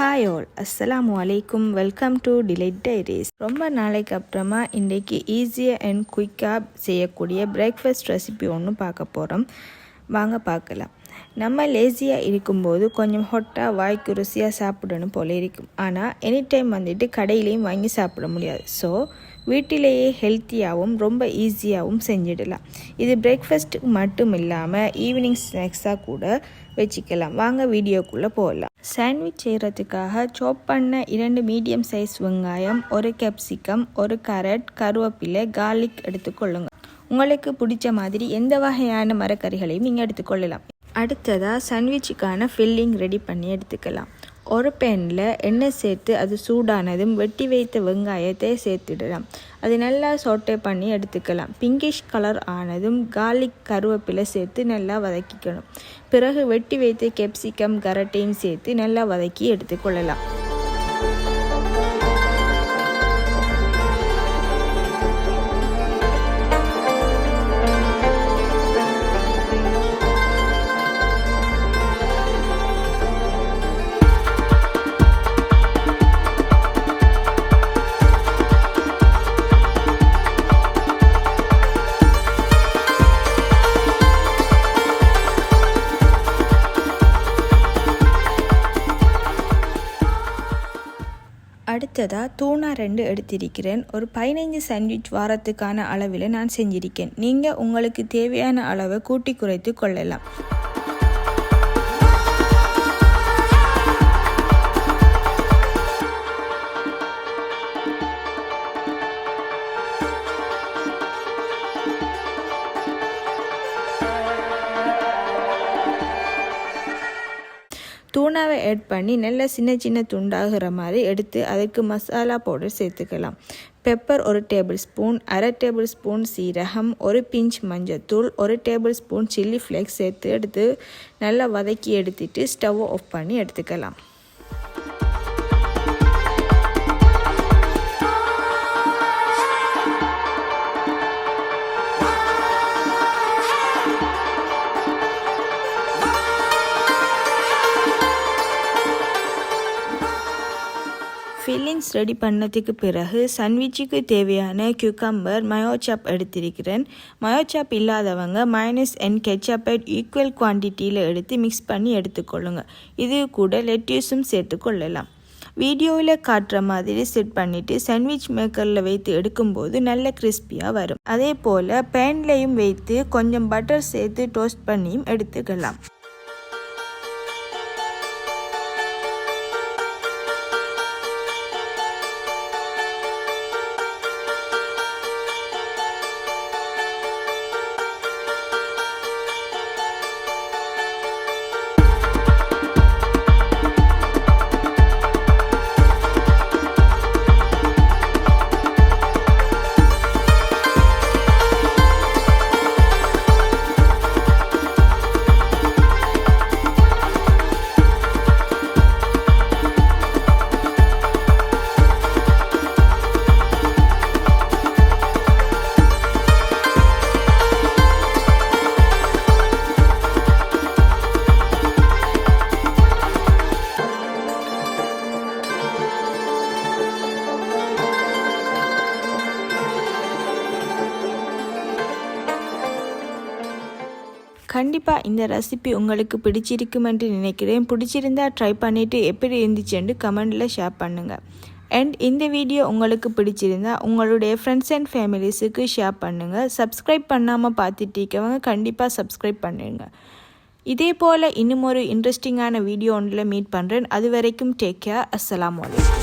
Hi all அஸ்ஸலாமு அலைக்கும் welcome to delight diaries ரொம்ப நாளைக்கு அப்புறமா இன்றைக்கி ஈஸியாக அண்ட் குயிக்காக செய்யக்கூடிய பிரேக்ஃபாஸ்ட் ரெசிபி ஒன்று பார்க்க போகிறோம் வாங்க பார்க்கலாம். நம்ம லேசியாக இருக்கும்போது கொஞ்சம் ஹொட்டாக வாய்க்கு ருசியாக சாப்பிடணும் போல இருக்கும் ஆனால் எனி டைம் வந்துட்டு கடையிலையும் வாங்கி சாப்பிட முடியாது. ஸோ வீட்டிலேயே ஹெல்த்தியாகவும் ரொம்ப ஈஸியாகவும் செஞ்சிடலாம். இது பிரேக்ஃபாஸ்ட்டுக்கு மட்டும் இல்லாமல் ஈவினிங் ஸ்நாக்ஸாக கூட வச்சுக்கலாம். வாங்க வீடியோக்குள்ளே போகலாம் சாண்ட்விச் செய்கிறதுக்காக சாப் பண்ண இரண்டு மீடியம் சைஸ் வெங்காயம் ஒரு கேப்சிகம் ஒரு கரட் கருவேப்பிலை கார்லிக் எடுத்துக்கொள்ளுங்க உங்களுக்கு பிடிச்ச மாதிரி எந்த வகையான மரக்கறிகளையும் நீங்கள் எடுத்துக்கொள்ளலாம் அடுத்ததாக சாண்ட்விச்சுக்கான ஃபில்லிங் ரெடி பண்ணி எடுத்துக்கலாம். ஒரு பேனில் எண்ணெய் சேர்த்து அது சூடானதும் வெட்டி வைத்த வெங்காயத்தை சேர்த்துடலாம். அது நல்லா சோட்டை பண்ணி எடுத்துக்கலாம். பிங்கிஷ் கலர் ஆனதும் கார்லிக் கருவேப்பிலை சேர்த்து நல்லா வதக்கிக்கணும். பிறகு வெட்டி வைத்த கெப்சிகம் கரட்டையும் சேர்த்து நல்லா வதக்கி எடுத்துக்கொள்ளலாம். அடுத்ததாக தூணா ரெண்டு எடுத்திருக்கிறேன். ஒரு பதினைஞ்சு சாண்ட்விச் வாரத்துக்கான அளவில் நான் செஞ்சிருக்கேன். நீங்கள் உங்களுக்கு தேவையான அளவை கூட்டி குறைத்து கொள்ளலாம். தூணாவை ஆட் பண்ணி நல்லா சின்ன சின்ன துண்டாகிற மாதிரி எடுத்து அதுக்கு மசாலா பவுடர் சேர்த்துக்கலாம். பெப்பர் ஒரு டேபிள் ஸ்பூன் அரை டேபிள் ஸ்பூன் சீரகம் ஒரு பிஞ்ச் மஞ்சத்தூள் ஒரு டேபிள் ஸ்பூன் சில்லி ஃப்ளேக்ஸ் சேர்த்து எடுத்து நல்லா வதக்கி எடுத்துட்டு ஸ்டவ் ஆஃப் பண்ணி எடுத்துக்கலாம். ஃபில்லிங்ஸ் ரெடி பண்ணதுக்கு பிறகு சன்விச்சுக்கு தேவையான கியூக்கம்பர் மயோச்சாப் எடுத்திருக்கிறேன். மயோச்சாப் இல்லாதவங்க மைனஸ் அண்ட் கெச்சப்பை ஈக்குவல் குவான்டிட்டியில் எடுத்து மிக்ஸ் பண்ணி எடுத்துக்கொள்ளுங்க. இது கூட லெட்யூஸும் சேர்த்துக்கொள்ளலாம் வீடியோவில் காட்டுற மாதிரி செட் பண்ணிவிட்டு சாண்ட்விச் மேக்கரில் வைத்து எடுக்கும்போது நல்ல கிறிஸ்பியாக வரும். அதே போல் பேன்லேயும் வைத்து கொஞ்சம் பட்டர் சேர்த்து டோஸ்ட் பண்ணியும் எடுத்துக்கலாம். கண்டிப்பாக இந்த ரெசிபி உங்களுக்கு பிடிச்சிருக்கும் என்று நினைக்கிறேன். பிடிச்சிருந்தா ட்ரை பண்ணிவிட்டு எப்படி இருந்துச்சுன்னு கமெண்டில் ஷேர் பண்ணுங்கள் அண்ட் இந்த வீடியோ உங்களுக்கு பிடிச்சிருந்தா உங்களுடைய ஃப்ரெண்ட்ஸ் அண்ட் ஃபேமிலிஸுக்கு ஷேர் பண்ணுங்கள் சப்ஸ்கிரைப் பண்ணாமல் பார்த்துட்டு கண்டிப்பாக சப்ஸ்கிரைப் பண்ணுங்க. இதே போல் இன்னும் ஒரு இன்ட்ரெஸ்டிங்கான வீடியோ ஒன்றில் மீட் பண்ணுறேன் அது வரைக்கும் டேக் கேர் அஸ்லாம் வலைக்கம்